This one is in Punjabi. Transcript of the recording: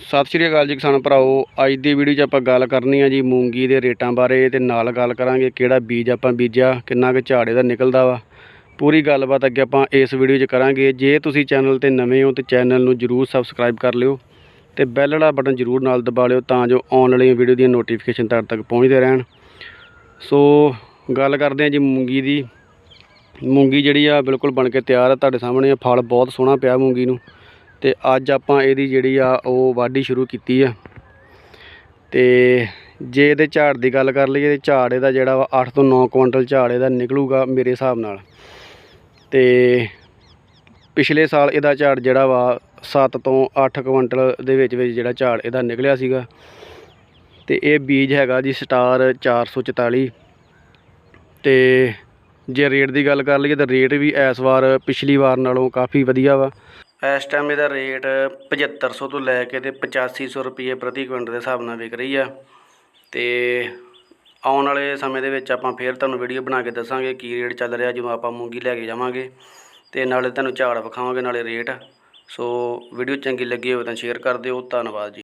ਸਤਿ ਸ਼੍ਰੀ ਅਕਾਲ ਜੀ ਕਿਸਾਨ ਭਰਾਓ। ਅੱਜ ਦੀ ਵੀਡੀਓ 'ਚ ਆਪਾਂ ਗੱਲ ਕਰਨੀ ਆ ਜੀ ਮੂੰਗੀ ਦੇ ਰੇਟਾਂ ਬਾਰੇ ਤੇ ਨਾਲ ਗੱਲ ਕਰਾਂਗੇ ਕਿਹੜਾ ਬੀਜ ਆਪਾਂ ਬੀਜਿਆ, ਕਿੰਨਾ ਕੁ ਝਾੜੇ ਦਾ ਨਿਕਲਦਾ ਵਾ। ਪੂਰੀ ਗੱਲਬਾਤ ਅੱਗੇ ਆਪਾਂ ਇਸ ਵੀਡੀਓ 'ਚ ਕਰਾਂਗੇ। ਜੇ ਤੁਸੀਂ ਚੈਨਲ ਤੇ ਨਵੇਂ ਹੋ ਤੇ ਚੈਨਲ ਨੂੰ ਜਰੂਰ ਸਬਸਕ੍ਰਾਈਬ ਕਰ ਲਿਓ ਤੇ ਬੈਲ ਵਾਲਾ ਬਟਨ ਜਰੂਰ ਨਾਲ ਦਬਾ ਲਿਓ ਤਾਂ ਜੋ ਆਉਣ ਵਾਲੀਆਂ ਵੀਡੀਓ ਦੀਆਂ ਨੋਟੀਫਿਕੇਸ਼ਨ ਤੁਹਾਡੇ ਤੱਕ ਪਹੁੰਚਦੇ ਰਹਿਣ। ਸੋ ਗੱਲ ਕਰਦੇ ਆ ਜੀ ਮੂੰਗੀ ਦੀ। ਮੂੰਗੀ ਜਿਹੜੀ ਆ ਬਿਲਕੁਲ ਬਣ ਕੇ ਤਿਆਰ ਆ, ਤੁਹਾਡੇ ਸਾਹਮਣੇ ਆ, ਫਲ ਬਹੁਤ ਸੋਹਣਾ ਪਿਆ ਮੂੰਗੀ ਨੂੰ। ਤੇ ਅੱਜ ਆਪਾਂ ਇਹਦੀ ਜਿਹੜੀ ਆ, ਉਹ ਵਾਢੀ ਸ਼ੁਰੂ ਕੀਤੀ ਆ। ਤੇ ਜੇ ਇਹਦੇ ਝਾੜ ਦੀ ਗੱਲ ਕਰ ਲਈਏ ਤੇ ਝਾੜ ਇਹਦਾ ਜਿਹੜਾ ਵਾ 8 ਤੋਂ 9 ਕੁਇੰਟਲ ਝਾੜ ਇਹਦਾ ਨਿਕਲੂਗਾ ਮੇਰੇ ਹਿਸਾਬ ਨਾਲ। ਤੇ ਪਿਛਲੇ ਸਾਲ ਇਹਦਾ ਝਾੜ ਜਿਹੜਾ ਵਾ 7 ਤੋਂ 8 ਕੁਇੰਟਲ ਦੇ ਵਿੱਚ ਵਿੱਚ ਜਿਹੜਾ ਝਾੜ ਇਹਦਾ ਨਿਕਲਿਆ ਸੀਗਾ। ਤੇ ਇਹ ਬੀਜ ਹੈਗਾ ਜੀ ਸਟਾਰ 444 ਤੇ ਜੇ ਰੇਟ ਦੀ ਗੱਲ ਕਰ ਲਈਏ, ਤਾਂ ਰੇਟ ਵੀ ਇਸ ਵਾਰ ਪਿਛਲੀ ਵਾਰ ਨਾਲੋਂ ਕਾਫੀ ਵਧੀਆ ਵਾ। ਇਸ ਟਾਈਮ ਇਹਦਾ ਰੇਟ 7500 ਤੋਂ ਲੈ ਕੇ ਤੇ 8500 ਰੁਪਏ ਪ੍ਰਤੀ ਕੁਇੰਟਲ ਦੇ ਹਿਸਾਬ ਨਾਲ ਵਿਕ ਰਹੀ ਆ। ਤੇ ਆਉਣ ਵਾਲੇ ਸਮੇਂ ਦੇ ਵਿੱਚ ਆਪਾਂ ਫੇਰ ਤੁਹਾਨੂੰ ਵੀਡੀਓ ਬਣਾ ਕੇ ਦੱਸਾਂਗੇ ਕੀ ਰੇਟ ਚੱਲ ਰਿਹਾ ਜਦੋਂ ਆਪਾਂ ਮੂੰਗੀ ਲੈ ਕੇ ਜਾਵਾਂਗੇ। ਤੇ ਨਾਲੇ ਤੁਹਾਨੂੰ ਝਾੜ ਵਿਖਾਵਾਂਗੇ ਨਾਲੇ ਰੇਟ ਸੋ ਵੀਡੀਓ ਚੰਗੀ ਲੱਗੀ ਹੋਵੇ ਤਾਂ ਸ਼ੇਅਰ ਕਰ ਦਿਓ। ਧੰਨਵਾਦ ਜੀ।